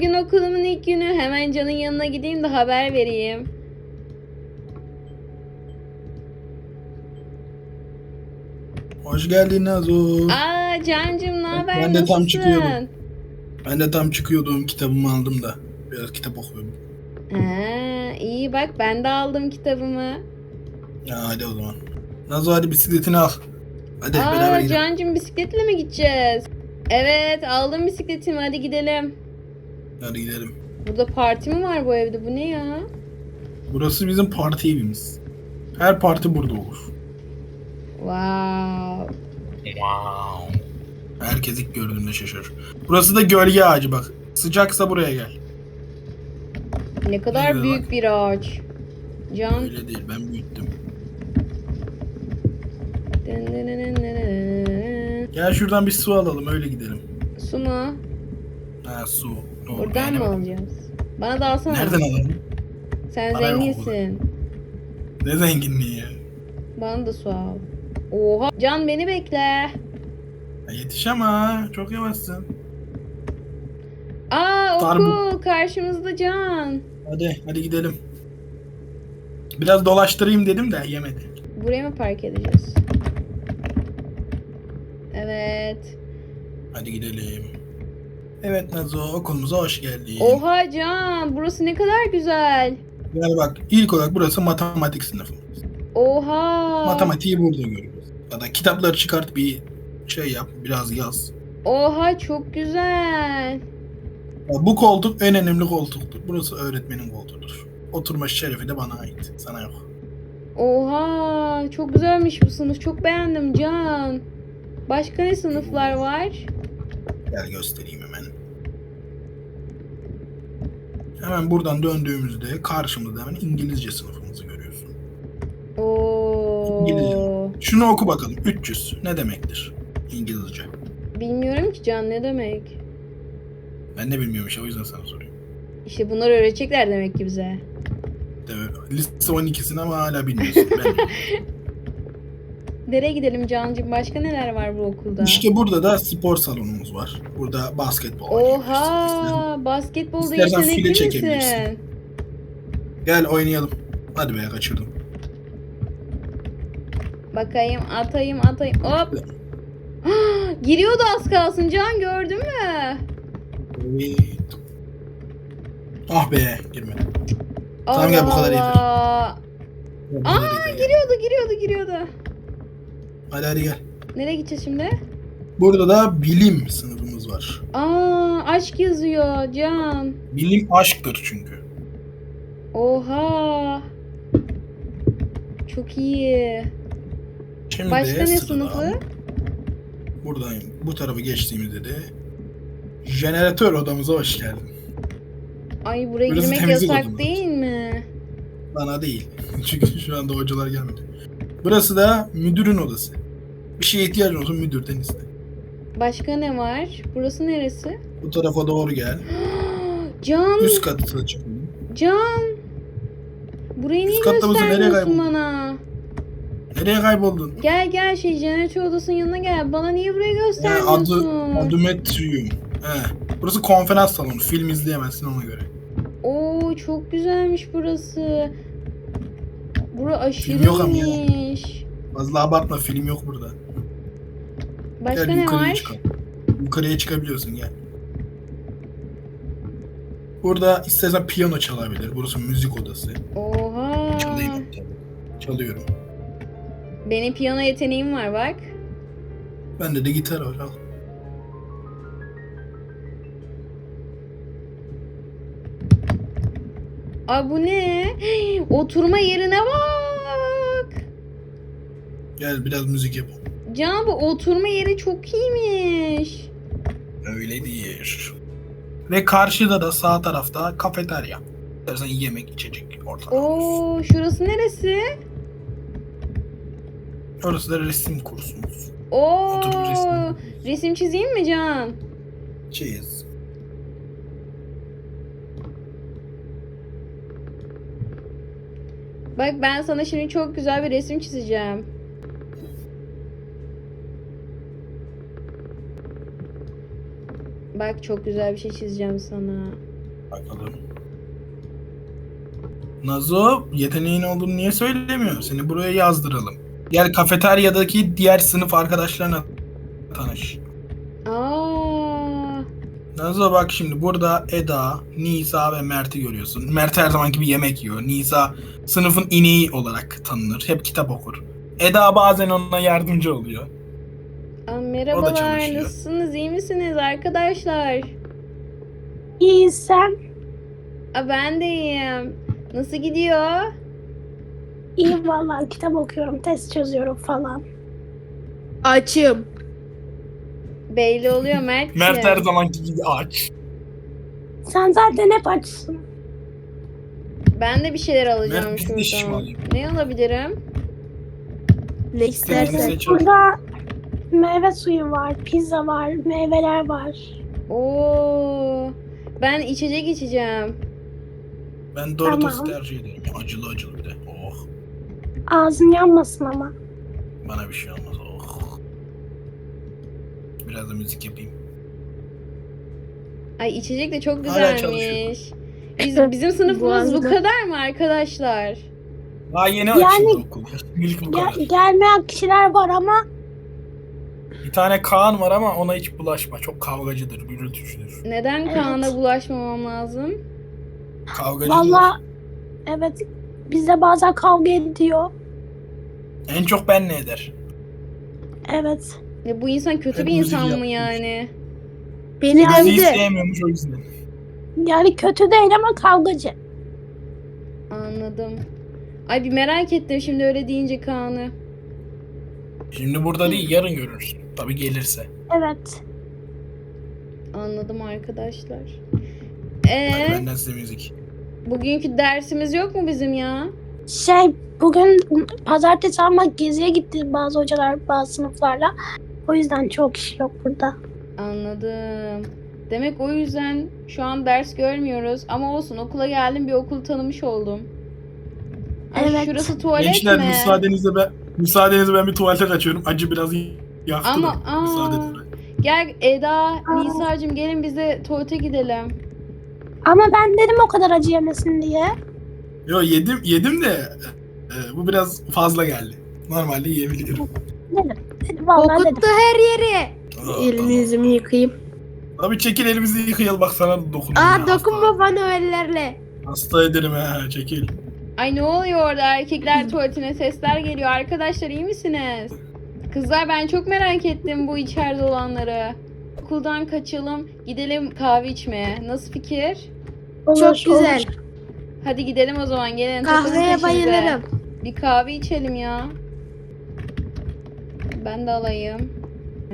bugün okulumun ilk günü. Hemen Can'ın yanına gideyim de haber vereyim. Hoş geldin Nazo. Aa Can'cım ne haber? Ben de tam çıkıyordum. Ben de tam çıkıyordum kitabımı aldım da. Biraz kitap okuyordum. Ha, iyi bak ben de aldım kitabımı. Ya hadi o zaman. Nazo hadi bisikletini al. Hadi beraber Aa gidelim. Can'cım bisikletle mi gideceğiz? Evet aldım bisikletimi hadi gidelim. Hadi gidelim. Burada parti mi var bu evde? Bu ne ya? Burası bizim parti evimiz. Her parti burada olur. Wow. Wow. Herkes ilk gördüğünde şaşırır. Burası da gölge ağacı bak. Sıcaksa buraya gel. Ne kadar Güzel büyük bak. bir ağaç. Can. Öyle değil ben büyüttüm. Gel şuradan bir su alalım öyle gidelim. Su mu? Ha su. Buradan mı alacağız? Bana da alsana. Nereden alalım? Sen Para yok zenginsin. Ne zenginliği ya. Bana da su al. Oha. Can beni bekle. ya yetiş ama çok yavaşsın. Aa Darbu. okul karşımızda Can. Hadi hadi gidelim. Biraz dolaştırayım dedim de yemedi. Buraya mı park edeceğiz? Evet. Hadi gidelim. Evet Nazo okulumuza hoş geldin. Oha Can burası ne kadar güzel. Gel bak ilk olarak burası matematik sınıfı. Oha. Matematiği burada görüyoruz. Ya da kitapları çıkart bir şey yap biraz yaz. Oha çok güzel. Ya bu koltuk en önemli koltuktur. Burası öğretmenin koltuğudur. Oturma şerefi de bana ait. Sana yok. Oha çok güzelmiş bu sınıf. Çok beğendim Can. Başka ne sınıflar var? Gel göstereyim hemen. Hemen buradan döndüğümüzde karşımızda hemen İngilizce sınıfımızı görüyorsun. İngilizce. Oo. Şunu oku bakalım. 300 ne demektir? İngilizce. Bilmiyorum ki Can ne demek. Ben de bilmiyorum işte o yüzden sana soruyorum. İşte bunları öğretecekler demek ki bize. De, lise 12'sini ama hala bilmiyorsun. Ben Nereye gidelim Can'cığım? Başka neler var bu okulda? işte burada da spor salonumuz var. Burada basketbol Oha! Basketbolda İstersen file yetenekli çekebilirsin. misin? Gel oynayalım. Hadi be kaçırdım. Bakayım, atayım, atayım. Hop! Giriyordu az kalsın Can gördün mü? Evet. Ah be girmedi. Tamam, gel, bu kadar. Allah. Bu Aa. Giriyordu, giriyordu, giriyordu. Hadi hadi gel. Nereye gideceğiz şimdi? Burada da bilim sınıfımız var. Aa, aşk yazıyor Can. Bilim aşktır çünkü. Oha. Çok iyi. Şimdi Başka ne sınıfı? Buradayım. Bu tarafı geçtiğimizde de jeneratör odamıza hoş geldin. Ay buraya Burası girmek yasak odamız. değil mi? Bana değil. Çünkü şu anda hocalar gelmedi. Burası da müdürün odası. Bir şeye ihtiyacın olsun müdürden iste. Başka ne var? Burası neresi? Bu tarafa doğru gel. Can, Üst katı çıkalım. Can. Burayı niye Üst katta mısın? Nereye göstermiyorsun kayboldun? bana? Nereye kayboldun? Gel gel şey jeneratör odasının yanına gel. Bana niye burayı Ha, göstermiyorsun? adı, adumetrium. He. Burası konferans salonu. Film izleyemezsin ona göre. Oo çok güzelmiş burası. Bura aşırı yok ama ya. iyiymiş. Fazla abartma film yok burada. Başka gel ne var? çıkalım. Yukarıya çıkabiliyorsun gel. Burada istersen piyano çalabilir. Burası müzik odası. Oha. Çalayım. Çalıyorum. Benim piyano yeteneğim var bak. Bende de gitar var al. Ay bu ne? Oturma yerine bak. Gel biraz müzik yapalım. Can bu oturma yeri çok iyiymiş. Öyle değil. Ve karşıda da sağ tarafta kafeterya. İstersen yemek içecek ortam. Oo şurası neresi? Orası da resim kursumuz. Oo Oturup resim. resim çizeyim mi Can? Çeyiz. Bak ben sana şimdi çok güzel bir resim çizeceğim. Bak çok güzel bir şey çizeceğim sana. Bakalım. Nazo yeteneğin olduğunu niye söylemiyor? Seni buraya yazdıralım. Gel kafeteryadaki diğer sınıf arkadaşlarına tanış. Aa, Nazo bak şimdi burada Eda, Nisa ve Mert'i görüyorsun. Mert her zamanki bir yemek yiyor. Nisa sınıfın ineği olarak tanınır. Hep kitap okur. Eda bazen ona yardımcı oluyor. Merhabalar. çalışıyor. Nasılsınız? İyi misiniz arkadaşlar? İyi sen. Aa, ben de iyiyim. Nasıl gidiyor? İyi vallahi kitap okuyorum, test çözüyorum falan. Açım. Belli oluyor Mert. Mert her zamanki gibi aç. Sen zaten hep açsın. Ben de bir şeyler alacağım Mert biz de alayım? Ne alabilirim? Ne istersen. Burada meyve suyu var, pizza var, meyveler var. Oo. Ben içecek içeceğim. Ben Doritos Tamam. tercih ederim. Acılı acılı bir de. Oh. Ağzın yanmasın ama. Bana bir şey olmaz. Oh. Biraz da müzik yapayım. Ay içecek de çok Hala güzelmiş. Biz, bizim sınıfımız bu Boğazda. kadar mı arkadaşlar? Daha yeni Yani- açıldı okul. Bu Gel- kadar. gelmeyen kişiler var ama Bir tane Kaan var ama ona hiç bulaşma. Çok kavgacıdır, gürültücüdür. Neden Evet. Kaan'a bulaşmamam lazım? Kavgacıdır. vallahi evet bizde bazen kavga ediyor. En çok ben ne eder? Evet. Ya bu insan kötü bir Hepimizi insan mı yapmış. yani? Beni Yani- Bizi dövdü. sevmiyormuş o yüzden. Yani kötü değil ama kavgacı. Anladım. Ay bir merak ettim şimdi öyle deyince Kaan'ı. Şimdi burada değil, yarın görürsün. Tabii gelirse. Evet. Anladım arkadaşlar. Hadi Ee, benden size müzik. bugünkü dersimiz yok mu bizim ya? Şey bugün pazartesi ama geziye gitti bazı hocalar bazı sınıflarla. O yüzden çok kişi yok burada. Anladım. Demek o yüzden şu an ders görmüyoruz ama olsun okula geldim bir okul tanımış oldum. Ay, Evet. Şurası tuvalet Gençler mi? müsaadenizle ben müsaadenizle ben bir tuvalete kaçıyorum. Acı biraz yaktı Ama- aa. Gel Eda, Nisa'cığım gelin biz de tuvalete gidelim. Ama ben dedim o kadar acı yemesin diye. Yo yedim yedim de e, bu biraz fazla geldi. Normalde yiyebilirim. Dedim. dedim vallahi dedim. Kokuttu her yeri. Tamam. yüzümü yıkayayım. Abi çekil elimizi yıkayalım bak sana da dokundum. Aa dokunma bana ellerle. Hasta, hasta ederim ha çekil. Ay ne oluyor orada erkekler tuvaletine sesler geliyor. Arkadaşlar iyi misiniz? Kızlar ben çok merak ettim bu içeride olanları. Okuldan kaçalım gidelim kahve içmeye. Nasıl fikir? Olur, Çok güzel. olur. Hadi gidelim o zaman gelin. Kahveye bayılırım. Bir kahve içelim ya. Ben de alayım.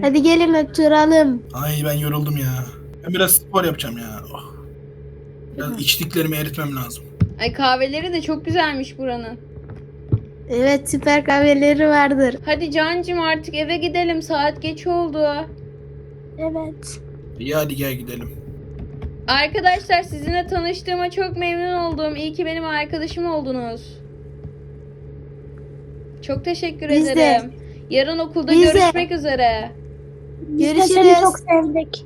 Hadi gelin oturalım. Ay ben yoruldum ya. Ben biraz spor yapacağım ya. Oh. Biraz içtiklerimi eritmem lazım. Ay kahveleri de çok güzelmiş buranın. Evet süper kahveleri vardır. Hadi Cancım artık eve gidelim. Saat geç oldu. Evet. İyi hadi gel gidelim. Arkadaşlar sizinle tanıştığıma çok memnun oldum. İyi ki benim arkadaşım oldunuz. Çok teşekkür Biz de. ederim. Yarın okulda Biz de. görüşmek üzere. Biz de seni Görüşürüz. çok sevdik.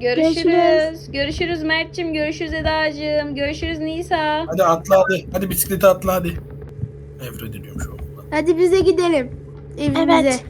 Görüşürüz. Görüşürüz. Görüşürüz Mert'cim. Görüşürüz Eda'cığım. Görüşürüz Nisa. Hadi atla hadi. Hadi bisiklete atla hadi. Nefret ediyorum şu okuldan. Hadi bize gidelim. Evimize. Evet.